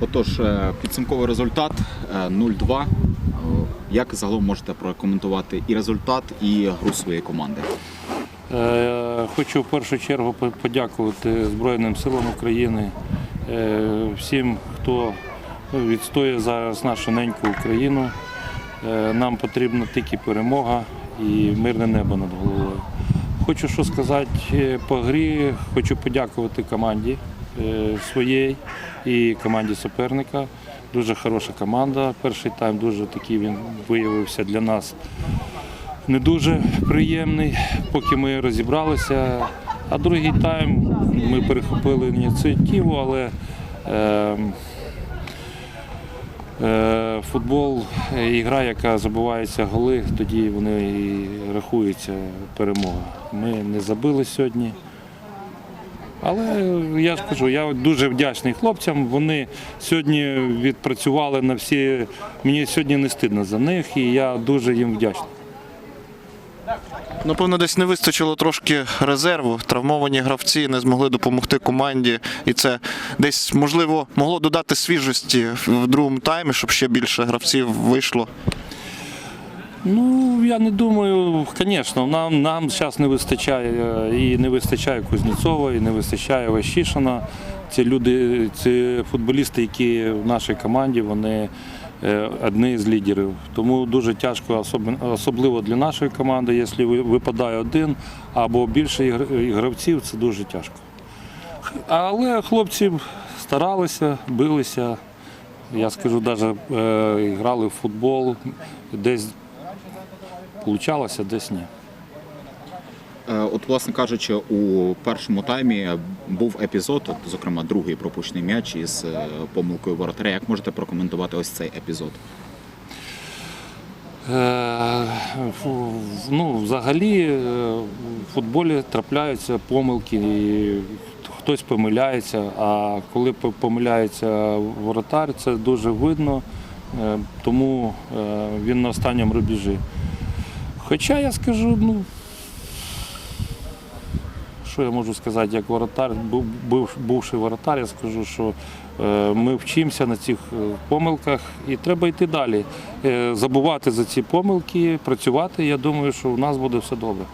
Отож, е, підсумковий результат е, 0-2. Е, Як загалом можете прокоментувати і результат, і гру своєї команди? Е, Хочу в першу чергу подякувати Збройним силам України, е, всім, хто відстоює зараз нашу неньку Україну. Е, Нам потрібна тільки перемога і мирне небо над головою. Хочу що сказати е, по грі, хочу подякувати команді е, своєї і команді суперника. Дуже хороша команда. Перший тайм дуже такий він виявився для нас не дуже приємний, поки ми розібралися. А другий тайм ми перехопили ініціативу, але е, е, футбол е, ігра, яка забивається голи, тоді вони і рахуються перемога. Ми не забили сьогодні. Але я ж кажу, я дуже вдячний хлопцям. Вони сьогодні відпрацювали на всі. Мені сьогодні не стидно за них, і я дуже їм вдячний. Напевно, десь не вистачило трошки резерву. Травмовані гравці не змогли допомогти команді, і це десь можливо могло додати свіжості в другому таймі, щоб ще більше гравців вийшло. Ну, я не думаю, звісно, нам, нам зараз не вистачає е, і не вистачає Кузнєцова, і не вистачає Ващишина. Це люди, це футболісти, які в нашій команді, вони е, одні з лідерів. Тому дуже тяжко, особливо для нашої команди, якщо випадає один або більше гравців, це дуже тяжко. Але хлопці старалися, билися. Я скажу, навіть е, грали в футбол, десь Получалося, десь ні. Е, От, власне кажучи, у першому таймі був епізод, от, зокрема, другий пропущений м'яч із е, помилкою воротаря. Як можете прокоментувати ось цей епізод? Е, Ну, взагалі в футболі трапляються помилки, і хтось помиляється, а коли помиляється воротар, це дуже видно, тому він на останньому рубежі. Хоча я скажу, ну. Що я можу сказати, як воротар, був, був- бувший воротар, я скажу, що е, ми вчимося на цих е, помилках і треба йти далі. Е, забувати за ці помилки, працювати. Я думаю, що у нас буде все добре.